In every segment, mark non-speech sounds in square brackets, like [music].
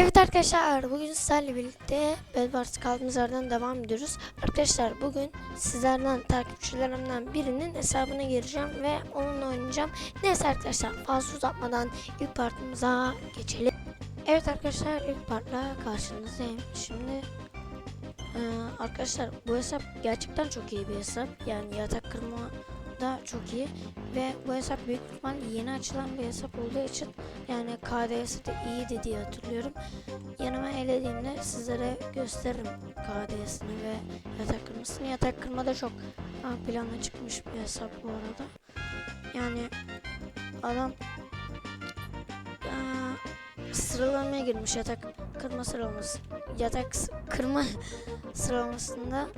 Evet arkadaşlar bugün sizlerle birlikte Bedwars kaldığımız yerden devam ediyoruz. Arkadaşlar bugün sizlerden takipçilerimden birinin hesabına gireceğim ve onunla oynayacağım. Neyse arkadaşlar fazla uzatmadan ilk partımıza geçelim. Evet arkadaşlar ilk partla karşınızdayım. Şimdi e, arkadaşlar bu hesap gerçekten çok iyi bir hesap. Yani yatak kırma da çok iyi ve bu hesap büyük ihtimal yeni açılan bir hesap olduğu için yani KDS'i de iyiydi diye hatırlıyorum. Yanıma elediğimde sizlere gösteririm KDS'ini ve yatak kırmasını. Yatak kırma da çok plana çıkmış bir hesap bu arada. Yani adam sıralamaya girmiş yatak kırma sıralaması. Yatak kırma [laughs] sıralamasında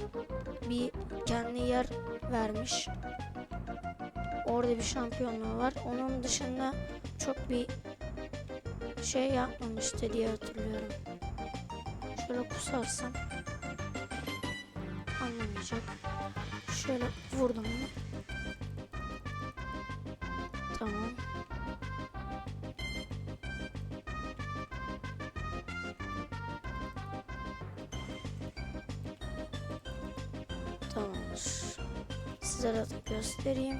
bir kendi yer vermiş. Orada bir şampiyonluğu var. Onun dışında çok bir şey yapmamıştı diye hatırlıyorum. Şöyle pusarsam anlamayacak. Şöyle vurdum mu? Tamam. Tamamdır. Size de göstereyim.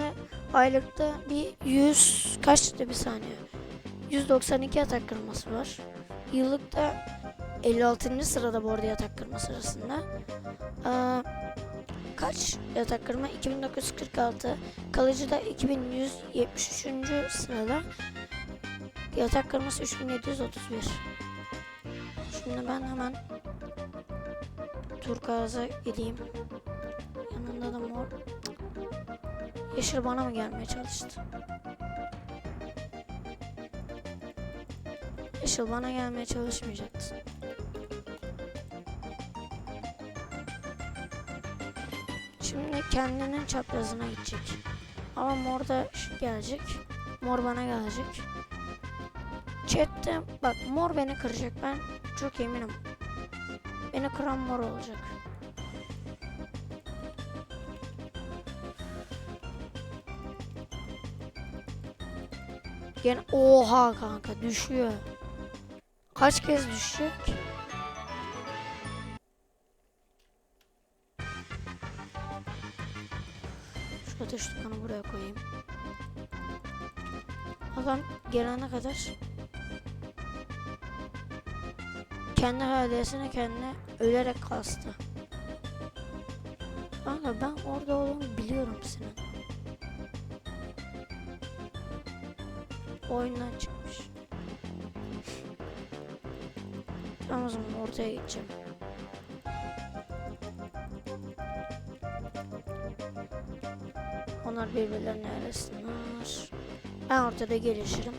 Şimdi aylıkta bir 100 kaçtı bir saniye. 192 atak kırması var. Yıllıkta 56. sırada bu arada yatak kırma sırasında. Aa, kaç yatak kırma? 2946. Kalıcıda 2173. sırada. Yatak kırması 3731. Şimdi ben hemen Turkuaz'a gideyim. Yanında da mor. Yeşil bana mı gelmeye çalıştı? Yeşil bana gelmeye çalışmayacaktı. Şimdi kendinin çaprazına gidecek. Ama mor da gelecek. Mor bana gelecek. Chat'te bak mor beni kıracak ben çok eminim. Beni kıran mor olacak. Gene oha kanka düşüyor. Kaç kez düşecek? Şu ateş tutanı buraya koyayım. Adam gelene kadar kendi hadesine kendine ölerek kastı. Kanka ben orada olduğumu biliyorum senin. Oyundan çıkmış. Zaman ortaya gideceğim. Onlar birbirlerine arasınlar. Ben ortada gelişirim.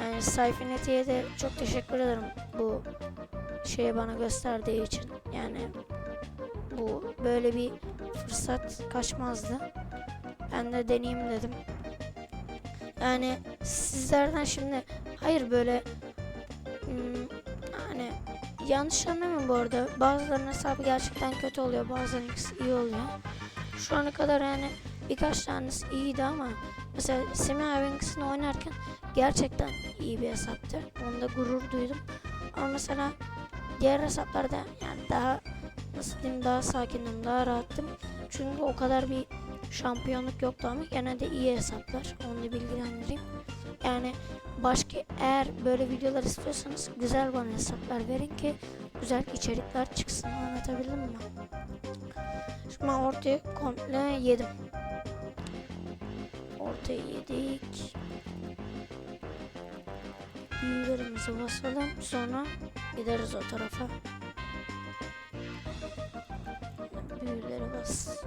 Yani Sayfineti'ye de çok teşekkür ederim bu şeyi bana gösterdiği için. Yani bu böyle bir fırsat kaçmazdı. Ben de deneyeyim dedim. Yani sizlerden şimdi hayır böyle hmm, hani yanlış anlamayın bu arada. Bazılarının hesabı gerçekten kötü oluyor. Bazılarının iyi oluyor. Şu ana kadar yani birkaç tanesi iyiydi ama mesela Semih abinin oynarken gerçekten iyi bir hesaptı. Onda gurur duydum. Ama mesela diğer hesaplarda yani daha nasıl diyeyim daha sakindim, daha rahattım. Çünkü o kadar bir şampiyonluk yoktu ama gene de iyi hesaplar. Onu da bilgilendireyim. Yani başka eğer böyle videolar istiyorsanız güzel bana hesaplar verin ki güzel içerikler çıksın. Anlatabildim mi? Şimdi ben ortaya komple yedim. Ortaya yedik. Büyülerimizi basalım. Sonra gideriz o tarafa. Büyüleri bas.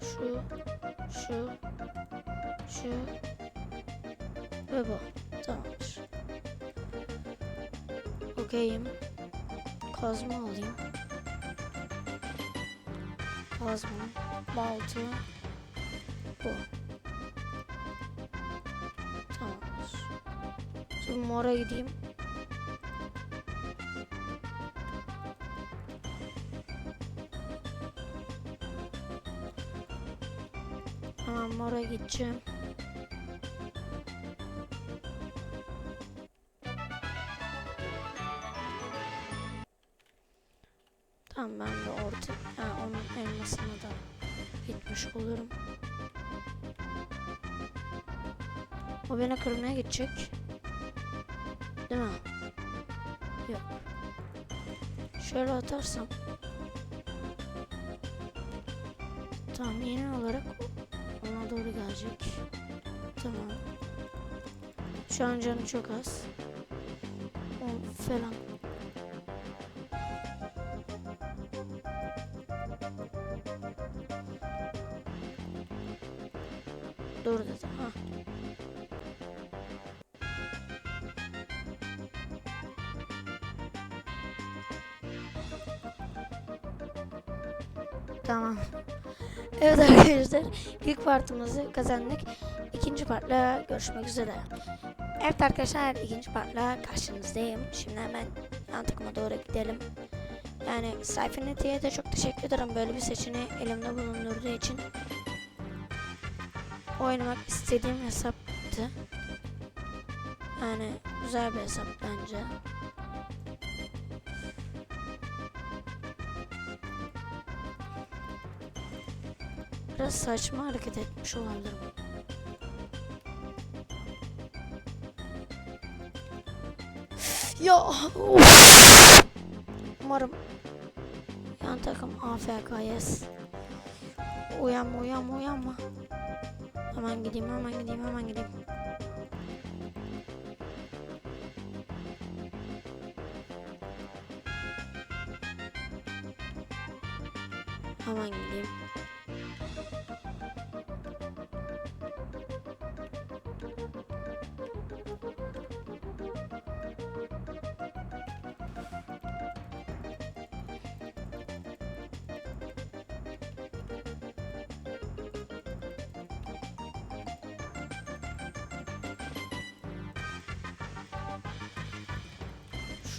Şu, şu, şu ve bu. Tamamdır. Okeyim. Kazma alayım. Kazma, balta, bu. Tamamdır. Şimdi mora gideyim. Mora gideceğim. Tamam ben de orta, ha, onun elmasına da gitmiş olurum. O beni kırmaya gidecek. Değil mi? Yok. Şöyle atarsam. Tahmini olarak ona doğru gelecek. Tamam. Şu an canı çok az. 10 falan. Dur dedi. Ha. Tamam. Evet arkadaşlar ilk partımızı kazandık. İkinci partla görüşmek üzere. Evet arkadaşlar ikinci partla karşınızdayım. Şimdi hemen yan takıma doğru gidelim. Yani Sayfineti'ye de çok teşekkür ederim böyle bir seçeneği elimde bulundurduğu için. Oynamak istediğim hesaptı. Yani güzel bir hesap bence. Biraz saçma hareket etmiş olabilirim. Ya of. Umarım yan takım AFK yes. Uyanma uyanma uyanma. Hemen gideyim hemen gideyim hemen gideyim. Hemen gideyim.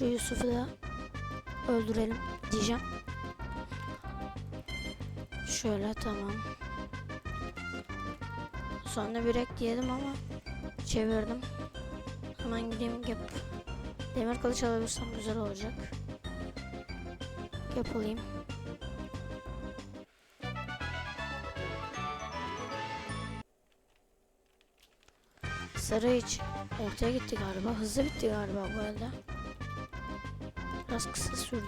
Şu Yusuf'u da öldürelim diyeceğim. Şöyle tamam. Sonra bir ek diyelim ama çevirdim. Hemen gideyim yap. Demir kılıç alabilirsem güzel olacak. Yapılayım. Sarı hiç ortaya gitti galiba. Hızlı bitti galiba bu arada. Biraz kısa sürdü.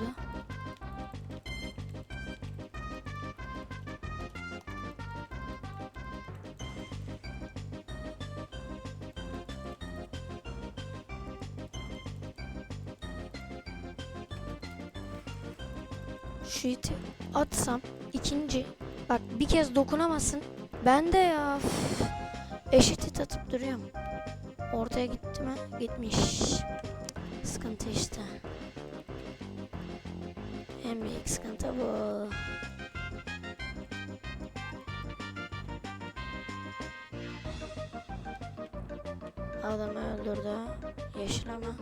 Şu iti atsam ikinci bak bir kez dokunamazsın. Ben de ya üf. eşit it atıp duruyorum. Ortaya gitti mi? Gitmiş. Sıkıntı işte. En büyük sıkıntı. Adamı öldürdü. Yeşil ama.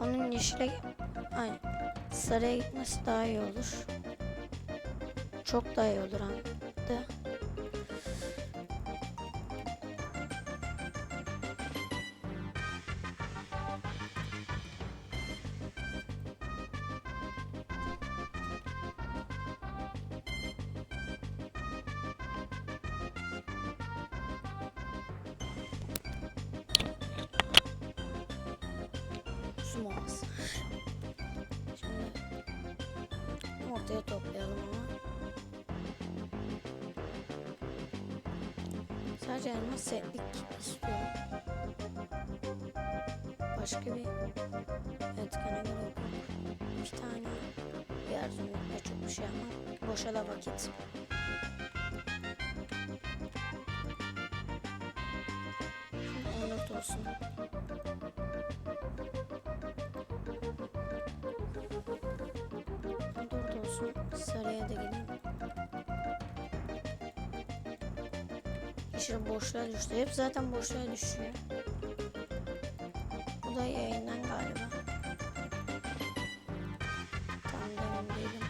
Onun yeşile... Ay. Sarıya gitmesi daha iyi olur. Çok daha iyi olur hem Ortaya toplayalım ama. Sadece elmas setlik istiyorum. Başka bir etkene gerek yok. İki tane diğer zümrütle çok bir şey yapmam. Boşa da vakit. Şimdi 14 olsun. Şimdi sarıya da geleyim. Yeşil boşluğa düştü. Hep zaten boşluğa düşüyor. Bu da yayından galiba. Tam da emin değilim.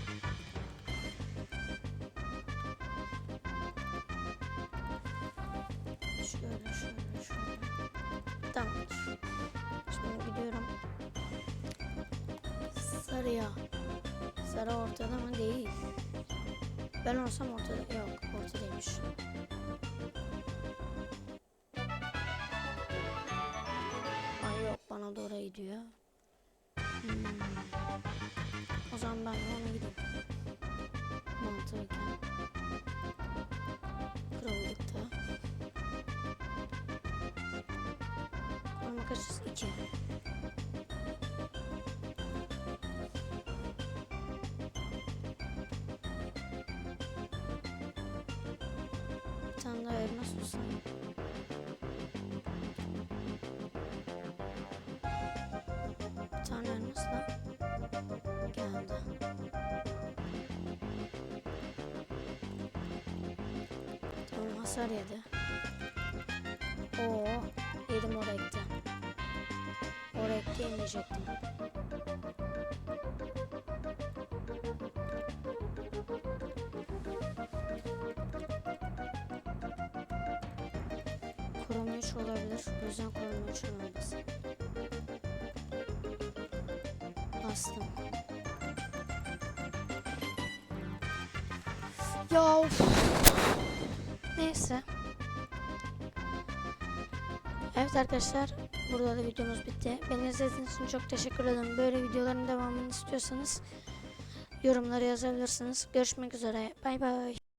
Şöyle şöyle şöyle. Tamamdır. Şimdi gidiyorum. Sarıya. Sarı ortada mı? Değil. Ben olsam ortada. Yok ortadaymış. Ay yok bana doğru gidiyor. Hmm. O zaman ben ona gideyim. Mantıken. Krallıkta. Koruma kaçız? 2. tane daha elmas olsun. Bir tane geldi. Tamam hasar yedi. Oo, yedim o renkte. O renkte yemeyecektim. 3 olabilir. O yüzden koruma 3 olmaz. Bastım. Ya of. Neyse. Evet arkadaşlar burada da videomuz bitti. Beni izlediğiniz için çok teşekkür ederim. Böyle videoların devamını istiyorsanız yorumlara yazabilirsiniz. Görüşmek üzere. Bay bay.